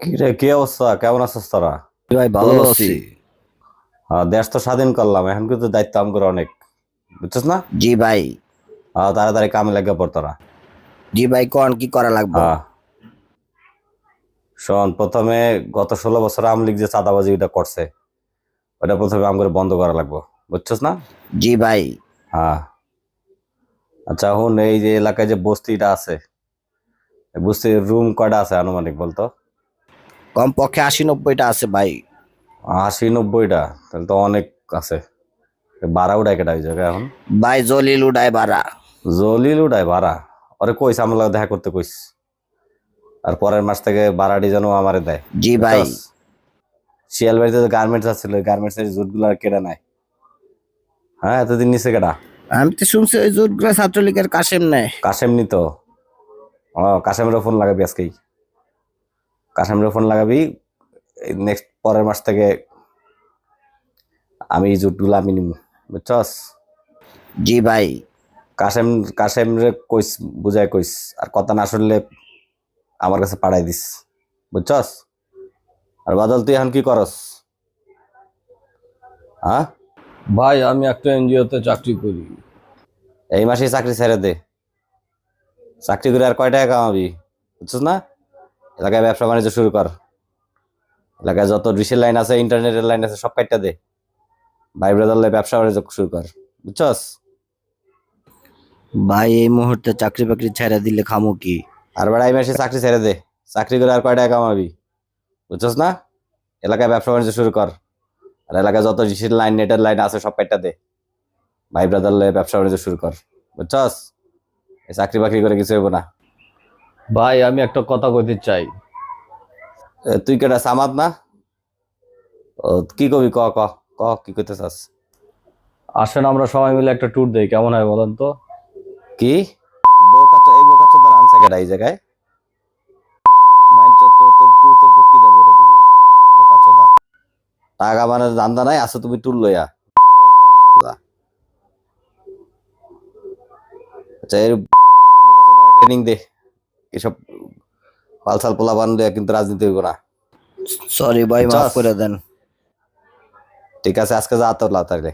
কি রে কি অবস্থা? কেমন আছিস তোরা? ভাই ভালো আছি। দেশ তো স্বাধীন করলাম এখন কিন্তু দায়িত্ব আমগুলো অনেক। বুঝছিস না? জি ভাই। তাড়াতাড়ি কামে লেগে পড় তোরা। জি ভাই কোন কি করা লাগবে? শোন প্রথমে গত ষোলো বছর আওয়ামী লীগ যে চাঁদাবাজি ওটা করছে ওটা প্রথমে আমগুলো বন্ধ করা লাগবে। বুঝছিস না? জি ভাই। হ্যাঁ আচ্ছা হুন এই যে এলাকায় যে বস্তিটা আছে বস্তির রুম কয়টা আছে আনুমানিক বলতো? কম পক্ষে আশি নব্বইটা আছে ভাই। আশি নব্বইটা তাহলে তো অনেক আছে। বারো উঠায় কেটা ওই জায়গায় এখন। ভাই জলিল উডাই বাড়া জলিল উঠায় ভাড়া ওরে কইস আমার দেখা করতে কইস আর পরের মাস থেকে ভাড়াটি যেন আমারে দেয়। জি ভাই? শিয়ালবাড়িতে তো গার্মেন্টস আছিল গার্মেন্টস এর জুটগুলো আর কেটে নাই হ্যাঁ এতদিন নিচে কেটা আমি তো শুনছি ওই জোটগুলো ছাত্রলীগের কাশেম নেয়। কাশেম নি তো? ও কাশেমেরও ফোন লাগাবি আজকেই। কাশেমেরও ফোন লাগাবি নেক্সট পরের মাস থেকে আমি জুটগুলো আমি নিব বুঝছস? জি ভাই। কাশেম কাশেম রে কইস বুঝাই কইস আর কথা না শুনলে আমার কাছে পাঠাই দিস বুঝছস? আর বাদল তুই এখন কি করস? হ্যাঁ? ভাই আমি একটা এনজিওতে চাকরি করি। এই মাসেই চাকরি ছেড়ে দে। চাকরি করে আর কয় টাকা কামাবি বুঝছিস না? এলাকায় ব্যবসা বাণিজ্য শুরু কর। এলাকায় যত ডিসেল লাইন আছে ইন্টারনেটের লাইন আছে সব কাটটা দে। ভাই ব্রাদারলে ব্যবসা বাণিজ্য শুরু কর। বুঝছস? ভাই এই মুহূর্তে চাকরি বাকরি ছেড়ে দিলে খামো কি? আর বেড়া এই মাসে চাকরি ছেড়ে দে। চাকরি করে আর কয় টাকা কামাবি? বুঝছস না? এলাকায় ব্যবসা বাণিজ্য শুরু কর। আর এলাকায় যত ডিসেল লাইন নেটের লাইন আছে সব কাটটা দে। ভাই ব্রাদারলে ব্যবসা বাণিজ্য শুরু কর। বুঝছস? এই চাকরি বাকরি করে কিছু হইব না। ভাই আমি একটা কথা কইতে চাই। তুই কেটা সামাদ না? কি কবি? ক ক ক কি করতে চাস? আসেন আমরা সবাই মিলে একটা ট্যুর দেই। কেমন হয় বলেন তো? কি? বোকাচ্চ এই বোকাচ্চ তোর আনছে কেটা এই জায়গায়? মাইন চত্বর তোর টু তোর ফুটকি দেবো এটা দেবো বোকাচ্চদা টাকা মানে দান্দা নাই আসো তুমি টুল লইয়া। বোকাচ্চদা। আচ্ছা এর বোকাচ্চদা ট্রেনিং দে। এসব পালসাল পোলা বান দেয়া কিন্তু রাজনীতি হইব না। সরি ভাই মাফ করে দেন। ঠিক আছে আজকে যা তো তাহলে